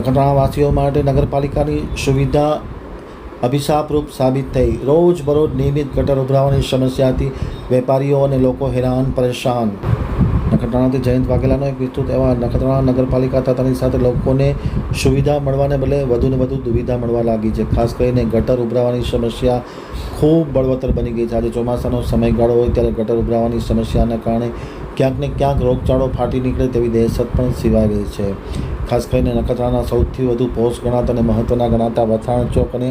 નખત્રાણાવાસીઓ માટે નગરપાલિકાની સુવિધા અભિશાપરૂપ સાબિત થઈ. રોજબરોજ નિયમિત ગટર ઉભરાવાની સમસ્યાથી વેપારીઓ અને લોકો હેરાન પરેશાન. નખત્રાણાથી જયંત વાઘેલાનો એક વિસ્તૃત એવા નખત્રાણા નગરપાલિકા થતાની સાથે લોકોને સુવિધા મળવાને બદલે વધુને વધુ દુવિધા મળવા લાગી છે. ખાસ કરીને ગટર ઉભરાવાની સમસ્યા ખૂબ બળવત્તર બની ગઈ છે. આજે ચોમાસાનો સમયગાળો હોય ત્યારે ગટર ઉભરાવાની સમસ્યાના કારણે ક્યાંક ને ક્યાંક રોગચાળો ફાટી નીકળે તેવી દહેશત પણ સિવાય ગઈ છે. ખાસ કરીને નખત્રાણાના સૌથી વધુ પોસ્ટ ગણાતા અને મહત્ત્વના ગણાતા વથાણ ચોક અને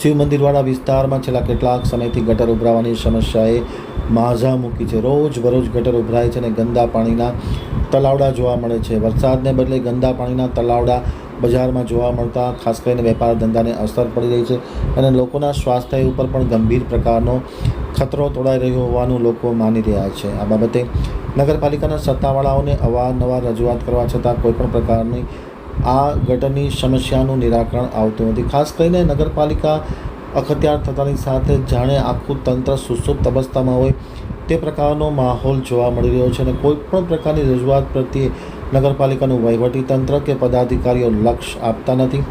શિવ મંદિરવાળા વિસ્તારમાં છેલ્લા કેટલાક સમયથી ગટર ઉભરાવાની સમસ્યાએ માઝા મૂકી છે. રોજ બરોજ ગટર ઉભરાય છે અને ગંદા પાણીના તલાવડા જોવા મળે છે. વરસાદને બદલે ગંદા પાણીના તલાવડા બજારમાં જોવા મળતા ખાસ કરીને વેપાર ધંધાને અસર પડી રહી છે અને લોકોના સ્વાસ્થ્ય ઉપર પણ ગંભીર પ્રકારનો ખતરો તોડાઈ રહ્યો હોવાનું લોકો માની રહ્યા છે. આ બાબતે નગરપાલિકાના સત્તાવાળાઓને અવારનવાર રજૂઆત કરવા છતાં કોઈપણ પ્રકારની આ ગટરની સમસ્યાનું નિરાકરણ આવતું નથી. ખાસ કરીને નગરપાલિકા અખત્યાર થતાની સાથે જાણે આખું તંત્ર સુસુપ્ત અવસ્થામાં હોય તે પ્રકારનો માહોલ જોવા મળી રહ્યો છે અને કોઈપણ પ્રકારની રજૂઆત પ્રત્યે નગરપાલિકાનું વહીવટી તંત્ર કે પદાધિકારીઓ લક્ષ આપતા નથી.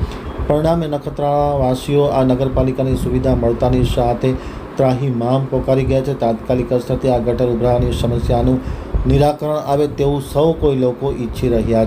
પરિણામે નખત્રાવાસીઓ આ નગરપાલિકાની સુવિધા મળતાની સાથે ત્રાહીમામ પોકારી ગયા છે. તાત્કાલિક અસરથી આ ગટર ઉભરાવાની સમસ્યાનું નિરાકરણ આવે તેવું સૌ કોઈ લોકો ઈચ્છી રહ્યા